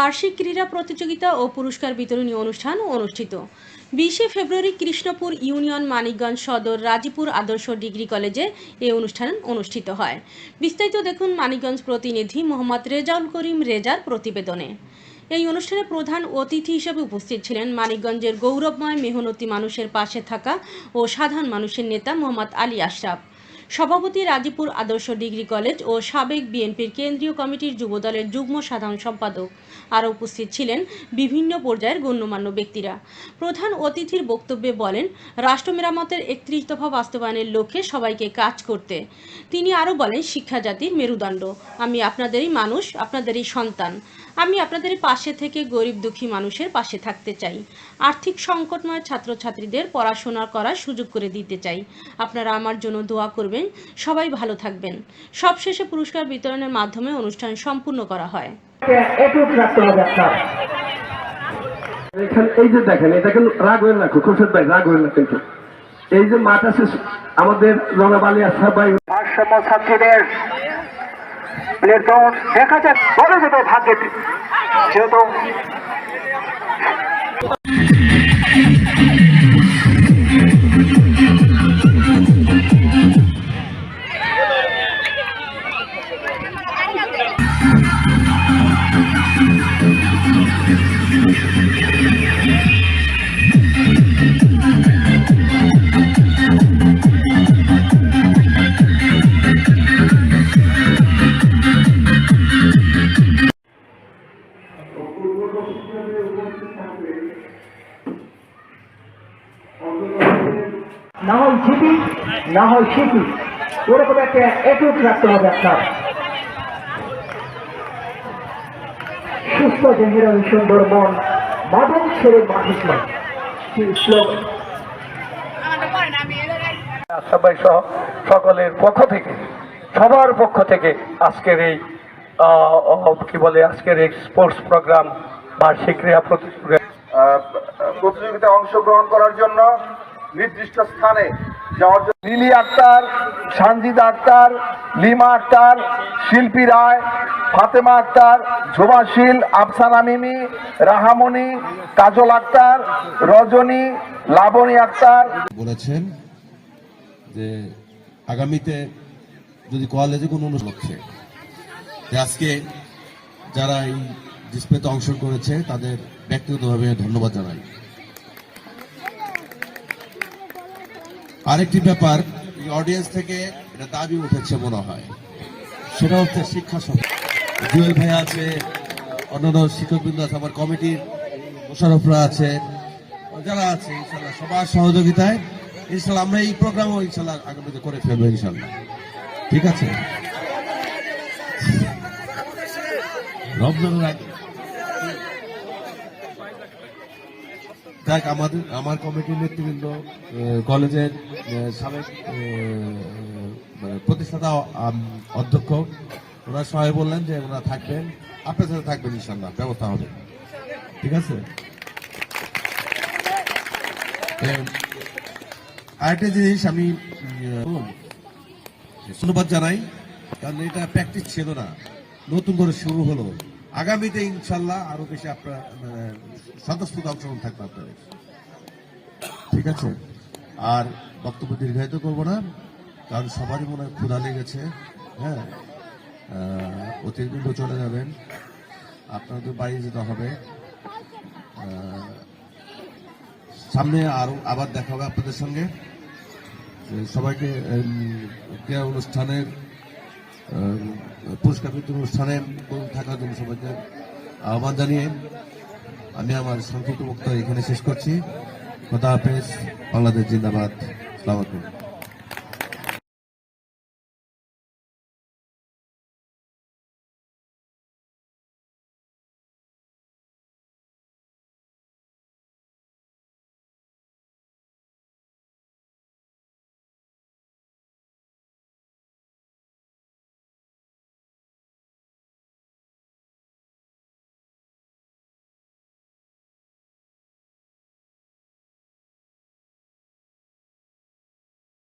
বার্ষিক ক্রীড়া প্রতিযোগিতা ও পুরস্কার বিতরণী অনুষ্ঠান অনুষ্ঠিত। বিশে ফেব্রুয়ারি কৃষ্ণপুর ইউনিয়ন মানিকগঞ্জ সদর রাজীপুর আদর্শ ডিগ্রি কলেজে এই অনুষ্ঠান অনুষ্ঠিত হয়। বিস্তারিত দেখুন মানিকগঞ্জ প্রতিনিধি মোহাম্মদ রেজাউল করিম রেজার প্রতিবেদনে। এই অনুষ্ঠানে প্রধান অতিথি হিসেবে উপস্থিত ছিলেন মানিকগঞ্জের গৌরবময় মেহনতি মানুষের পাশে থাকা ও সাধারণ মানুষের নেতা মোহাম্মদ আলী আশরাফ। সভাপতি রাজীপুর আদর্শ ডিগ্রি কলেজ ও সাবেক বিএনপির কেন্দ্রীয় কমিটির যুবদলের যুগ্ম সাধারণ সম্পাদক। আরও উপস্থিত ছিলেন বিভিন্ন পর্যায়ের গণ্যমান্য ব্যক্তিরা। প্রধান অতিথির বক্তব্যে বলেন, রাষ্ট্র মেরামতের একত্রিশ দফা বাস্তবায়নের লক্ষ্যে সবাইকে কাজ করতে। তিনি আরও বলেন, শিক্ষা জাতির মেরুদণ্ড। আমি আপনাদেরই মানুষ, আপনাদেরই সন্তান। আমি আপনাদের পাশে থেকে গরিব দুঃখী মানুষের পাশে থাকতে চাই। আর্থিক সংকটময় ছাত্রছাত্রীদের পড়াশোনা করার সুযোগ করে দিতে চাই। আপনারা আমার জন্য দোয়া করবেন। সবাই ভালো থাকবেন। সবশেষে পুরস্কার বিতরণের মাধ্যমে অনুষ্ঠান সম্পূর্ণ করা হয়। এই যে দেখেন এটা কিন্তু রাগ হয়ে ভাই রাগ হয়ে না কিন্তু। এই যে মাঠ আছে আমাদের সবাই ভারসাম্য ছাত্রীদের প্লেটন দেখা যাক যাবে ভাগ্যে যেহেতু না হয় ঝিপি না হয় শিপি ওরকম একটা এটুক রাখতে হবে আপনার। সুস্থ দেহের ওই সুন্দর মন মাদক ছেড়ে মানুষ নয়। সবাই সহ সকলের পক্ষ থেকে সবার পক্ষ থেকে আজকের এই কি বলে আজকের এই স্পোর্টস প্রোগ্রাম বার্ষিক ক্রীড়া প্রতিযোগিতা প্রতিযোগিতায় অংশগ্রহণ করার জন্য নির্দিষ্ট স্থানে যাওয়ার জন্য লিলি আক্তার, সানজিদা আক্তার, লিমা আক্তার, শিল্পী রায়, ফাতেমা আক্তার ঝোবাশীল আফসানা মিমি, রাহামণি, কাজল আক্তার, রজনী, লাবণী আক্তার। বলেছেন যে আগামীতে যদি কলেজে কোনো হচ্ছে আজকে যারা এই ডিসপ্লেতে অংশগ্রহণ করেছে, তাদের ব্যক্তিগতভাবে ধন্যবাদ জানাই। আরেকটি ব্যাপার অডিয়েন্স থেকে এটা দাবি উঠেছে মনে হয়। সেটা হচ্ছে শিক্ষা জুয়েল ভাই আছে, অন্যান্য শিক্ষকবৃন্দ আছে আমার কমিটির মোশারফরা আছে, যারা আছে, ইনশাল্লাহ সবার সহযোগিতায়, ইনশাল্লাহ আমরা এই প্রোগ্রামও ইনশাল্লাহ আগামীতে করে ফেলব, ইনশাল্লাহ। ঠিক আছে? রমজানের আগে দেখ, আমাদের, আমার কমিটির নেতৃবৃন্দ কলেজের সাবেক মানে প্রতিষ্ঠাতা অধ্যক্ষ ওরা সবাই বললেন যে ওরা থাকবেন। আপনার সাথে থাকবেন ইনশাল্লাহ ব্যবস্থা হবে। ঠিক আছে? আরেকটা জিনিস আমি ধন্যবাদ জানাই, কারণ এটা প্র্যাকটিস ছিল না। নতুন করে শুরু হলো। আগামীতে ইনশাল্লাহ আরও বেশি আপনার স্বতঃস্ফূর্ত অংশগ্রহণ থাকবে আপনাদের। ঠিক আছে? আর বক্তব্য দীর্ঘায়িত করব না, কারণ সবারই মনে হয় ক্ষুধা লেগেছে। হ্যাঁ? অতিরিক্ত চলে যাবেন। আপনাদের বাড়ি যেতে হবে। সামনে আরও আবার দেখা হবে আপনাদের সঙ্গে। সবাইকে ক্রীড়া অনুষ্ঠানের পুরস্কার বিতরণ অনুষ্ঠানে থাকার জন্য সবাইকে আহ্বান জানিয়ে আমি আমার সংক্ষিপ্ত বক্তব্য এখানে শেষ করছি। খোদা হাফেজ, বাংলাদেশ জিন্দাবাদ। সালামাত